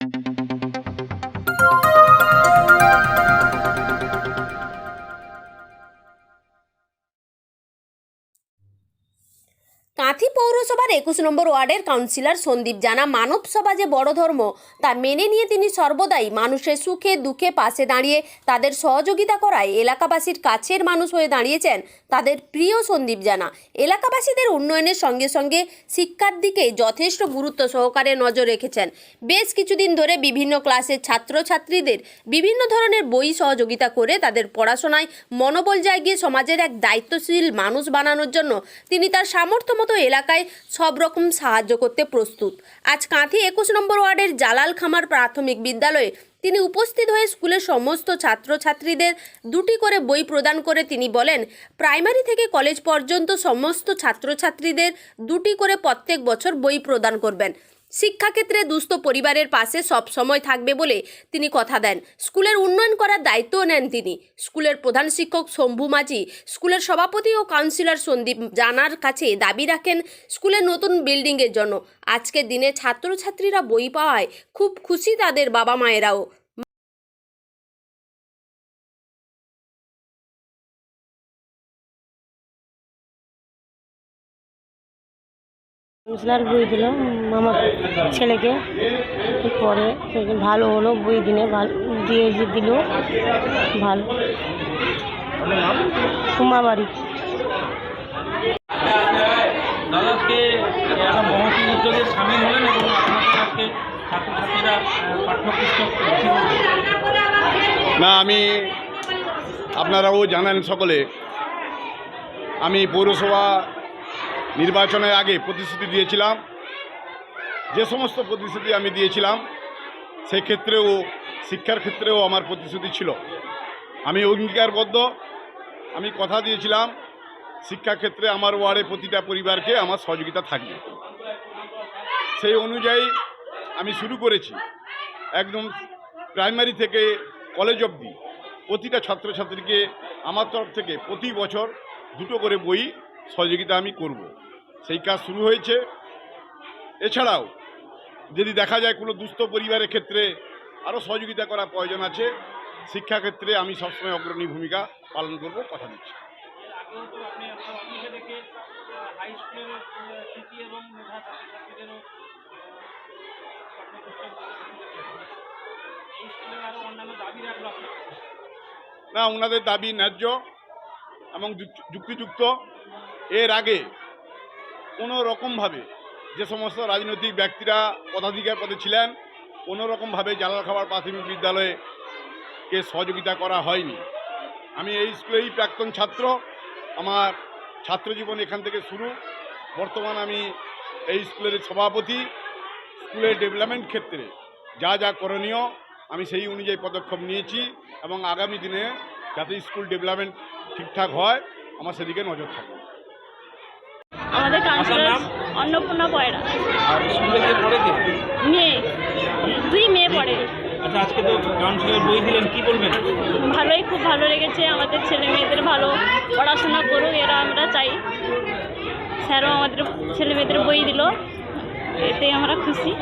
Thank you. Kanthi পৌরসভার একুশ নম্বর ওয়ার্ডের কাউন্সিলর সন্দীপ জানা, মানব সভা যে বড় ধর্ম, তা মেনে নিয়ে তিনি সর্বদাই মানুষের সুখে, দুঃখে পাশে দাঁড়িয়ে তাদের সহযোগিতা করায় এলাকাবাসীর কাছের মানুষ হয়ে দাঁড়িয়েছেন তাদের প্রিয় সন্দীপ জানা। এলাকাবাসীদের উন্নয়নের সঙ্গে সঙ্গে শিক্ষার দিকে যথেষ্ট গুরুত্ব সহকারে নজর রেখেছেন। বেশ কিছুদিন ধরে বিভিন্ন ক্লাসের ছাত্রছাত্রীদের বিভিন্ন ধরনের বই সহযোগিতা করে তাদের পড়াশোনায় মনোবল জাগিয়ে সমাজের এক দায়িত্বশীল মানুষ বানানোর জন্য তিনি তার সামর্থ্য মতো এলাকায় সব রকম সাহায্য করতে প্রস্তুত। আজ কাঁথি একুশ নম্বর ওয়ার্ডের জালাল খামার প্রাথমিক বিদ্যালয়ে তিনি উপস্থিত হয়ে স্কুলের সমস্ত ছাত্রছাত্রীদের দুটি করে বই প্রদান করে তিনি বলেন, প্রাইমারি থেকে কলেজ পর্যন্ত সমস্ত ছাত্রছাত্রীদের দুটি করে প্রত্যেক বছর বই প্রদান করবেন। শিক্ষাক্ষেত্রে দুস্থ পরিবারের পাশে সব সময় থাকবে বলে তিনি কথা দেন। স্কুলের উন্নয়ন করার দায়িত্বও নেন তিনি। স্কুলের প্রধান শিক্ষক শম্ভু মাঝি, স্কুলের সভাপতি ও কাউন্সিলর সন্দীপ জানার কাছে দাবি রাখেন স্কুলের নতুন বিল্ডিংয়ের জন্য। আজকের দিনে ছাত্রছাত্রীরা বই পাওয়ায় খুব খুশি তাদের বাবা মায়েরাও কাউন্সিলার বই দিল আমার ছেলেকে। পরে ভালো হলো বই দিনে ভালো দিয়ে যে দিল ভালো। কুমাবাড়ি দাদা আজকে একটা মহতি উদ্যোগে সামিল হলেন এবং আপনাদের আজকে ছাত্রছাত্রীরা পাঠ্যপুস্তক না আমি আপনারাও জানেন সকলে আমি পৌরসভা নির্বাচনের আগে প্রতিশ্রুতি দিয়েছিলাম। যে সমস্ত প্রতিশ্রুতি আমি দিয়েছিলাম, সেক্ষেত্রেও, শিক্ষার ক্ষেত্রেও আমার প্রতিশ্রুতি ছিল। আমি অঙ্গীকারবদ্ধ। আমি কথা দিয়েছিলাম শিক্ষাক্ষেত্রে আমার ওয়ার্ডে প্রতিটা পরিবারকে আমার সহযোগিতা থাকবে। সেই অনুযায়ী আমি শুরু করেছি। একদম প্রাইমারি থেকে কলেজ অবধি প্রতিটা ছাত্রছাত্রীকে আমার তরফ থেকে প্রতি বছর দুটো করে বই সহযোগিতা আমি করব। সেই কাজ শুরু হয়েছে। এছাড়াও যদি দেখা যায় কোনো দুস্থ পরিবারের ক্ষেত্রে আরও সহযোগিতা করা প্রয়োজন আছে শিক্ষাক্ষেত্রে আমি সবসময় অগ্রণী ভূমিকা পালন করব কথা দিচ্ছি। না ওনাদের দাবি ন্যায্য এবং যুক্তিযুক্ত। এর আগে কোনো রকমভাবে যে সমস্ত রাজনৈতিক ব্যক্তিরা পদাধিকার পদে ছিলেন, কোনো রকমভাবে জালাল খাবার প্রাথমিক বিদ্যালয়ে কে সহযোগিতা করা হয়নি। আমি এই স্কুলেই প্রাক্তন ছাত্র, আমার ছাত্র জীবন এখান থেকে শুরু। বর্তমান আমি এই স্কুলের সভাপতি। স্কুলের ডেভেলপমেন্ট ক্ষেত্রে যা যা করণীয়, আমি সেই অনুযায়ী পদক্ষেপ নিয়েছি এবং আগামী দিনে যাতে স্কুল ডেভেলপমেন্ট ঠিকঠাক হয়, আমার সেদিকে নজর থাকবে। আমাদের কাউন্সিলর অন্নপূর্ণা পয়রা। আর স্কুলে কে পড়ে কে? মেয়ে। দুই মেয়ে পড়ে। আচ্ছা আজকে তো কাউন্সিলর বই দিলেন কি বলবেন? ভালোই খুব ভালো লেগেছে। আমাদের ছেলে মেয়েদের ভালো পড়াশোনা করুক এরা আমরা চাই। স্যারও আমাদের ছেলে মেয়েদের বই দিল। এতেই আমরা খুশি।